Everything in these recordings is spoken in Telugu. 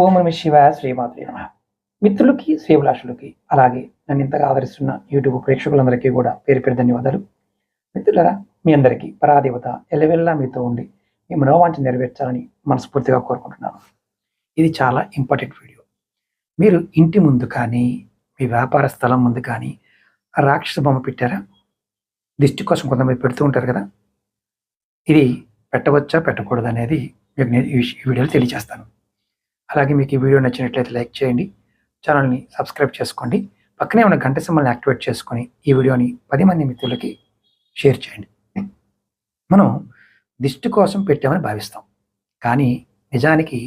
ఓం నమ శివాయ శ్రీమాత్రి నమ. మిత్రులకి శ్రీభిలాషులకి అలాగే నన్ను ఇంతగా ఆదరిస్తున్న యూట్యూబ్ ప్రేక్షకులందరికీ కూడా పేరు పేరు ధన్యవాదాలు. మిత్రులరా మీ అందరికీ పరాదేవత ఎల్లవెల్లా మీతో ఉండి మీ మనోవాంఛ నెరవేర్చాలని మనస్ఫూర్తిగా కోరుకుంటున్నాను. ఇది చాలా ఇంపార్టెంట్ వీడియో. మీరు ఇంటి ముందు కానీ మీ వ్యాపార స్థలం ముందు కానీ రాక్షస బొమ్మ పెట్టారా? దిష్టి కోసం కొంతమంది పెడుతూ ఉంటారు కదా. ఇది పెట్టవచ్చా పెట్టకూడదు అనేది మీకు నేను ఈ ఈ వీడియోలో తెలియజేస్తాను. అలాగే మీకు ఈ వీడియో నచ్చినట్లయితే లైక్ చేయండి ఛానల్ని సబ్స్క్రైబ్ చేసుకోండి పక్కనే ఉన్న గంట సింబల్ని యాక్టివేట్ చేసుకొని ఈ వీడియోని పది మంది మిత్రులకి షేర్ చేయండి. మనం దిష్టి కోసం పెట్టామని భావిస్తాం. కానీ నిజానికి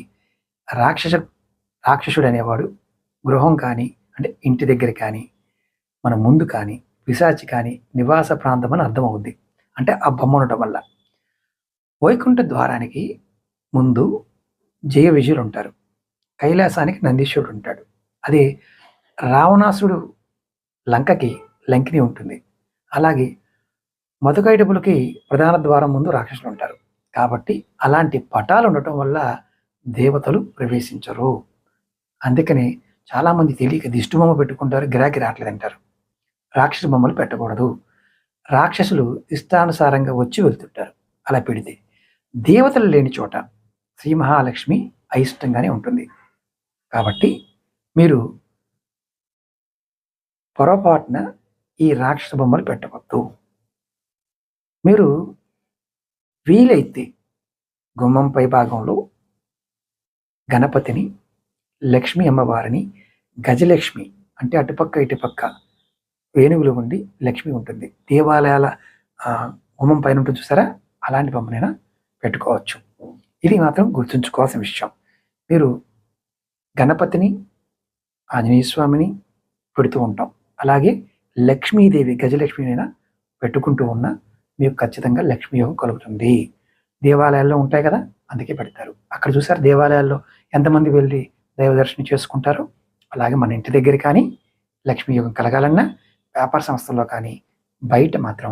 రాక్షస రాక్షసుడు అనేవాడు గృహం కానీ అంటే ఇంటి దగ్గర కానీ మన ముందు కానీ పిశాచి కానీ నివాస ప్రాంతం అని అర్థమవుద్ది. అంటే ఆ బొమ్మ ఉండటం వల్ల. వైకుంఠ ద్వారానికి ముందు జయ విజయులు ఉంటారు. కైలాసానికి నందీశ్వరుడు ఉంటాడు. అదే రావణాసుడు లంకకి లంకిని ఉంటుంది. అలాగే మధుకైటపులకి ప్రధాన ద్వారం ముందు రాక్షసులు ఉంటారు. కాబట్టి అలాంటి పటాలు ఉండటం వల్ల దేవతలు ప్రవేశించరు. అందుకని చాలామంది తెలియక దిష్టి బొమ్మ పెట్టుకుంటారు గిరాకీ రావట్లేదంటారు. రాక్షస బొమ్మలు పెట్టకూడదు. రాక్షసులు ఇష్టానుసారంగా వచ్చి వెళ్తుంటారు. అలా పెడితే దేవతలు లేని చోట శ్రీ మహాలక్ష్మి అయిష్టంగానే ఉంటుంది. కాబట్టి మీరు పొరపాటున ఈ రాక్షస బొమ్మలు పెట్టవద్దు. మీరు వీలైతే గుమ్మం పై భాగంలో గణపతిని లక్ష్మీ అమ్మవారిని గజలక్ష్మి అంటే అటుపక్క ఇటుపక్క వేణువులు ఉండి లక్ష్మి ఉంటుంది. దేవాలయాల గుమ్మం పైన ఉంటుంది చూసారా? అలాంటి బొమ్మనైనా పెట్టుకోవచ్చు. ఇది మాత్రం గుర్తుంచుకోవాల్సిన విషయం. మీరు గణపతిని ఆంజనేయ స్వామిని పెడుతూ ఉంటాం. అలాగే లక్ష్మీదేవి గజలక్ష్మినైనా పెట్టుకుంటూ ఉన్నా మీకు ఖచ్చితంగా లక్ష్మీ యోగం కలుగుతుంది. దేవాలయాల్లో ఉంటాయి కదా అందుకే పెడతారు. అక్కడ చూసారు దేవాలయాల్లో ఎంతమంది వెళ్ళి దైవ దర్శనం చేసుకుంటారు? అలాగే మన ఇంటి దగ్గర కానీ లక్ష్మీ యోగం కలగాలన్నా వ్యాపార సంస్థల్లో కానీ బయట మాత్రం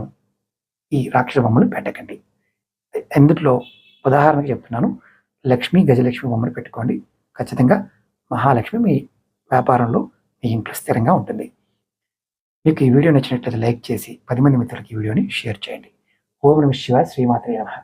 ఈ రాక్షస బొమ్మలు పెట్టకండి. ఎందుట్లో? ఉదాహరణకు చెప్తున్నాను. లక్ష్మి గజలక్ష్మి బొమ్మలు పెట్టుకోండి. ఖచ్చితంగా మహాలక్ష్మి మీ వ్యాపారంలో మీ ఇంట్లో స్థిరంగా ఉంటుంది. మీకు ఈ వీడియో నచ్చినట్లయితే లైక్ చేసి పది మంది మిత్రులకి ఈ వీడియోని షేర్ చేయండి. ఓం నమ శివ శ్రీమాత్రే నమః.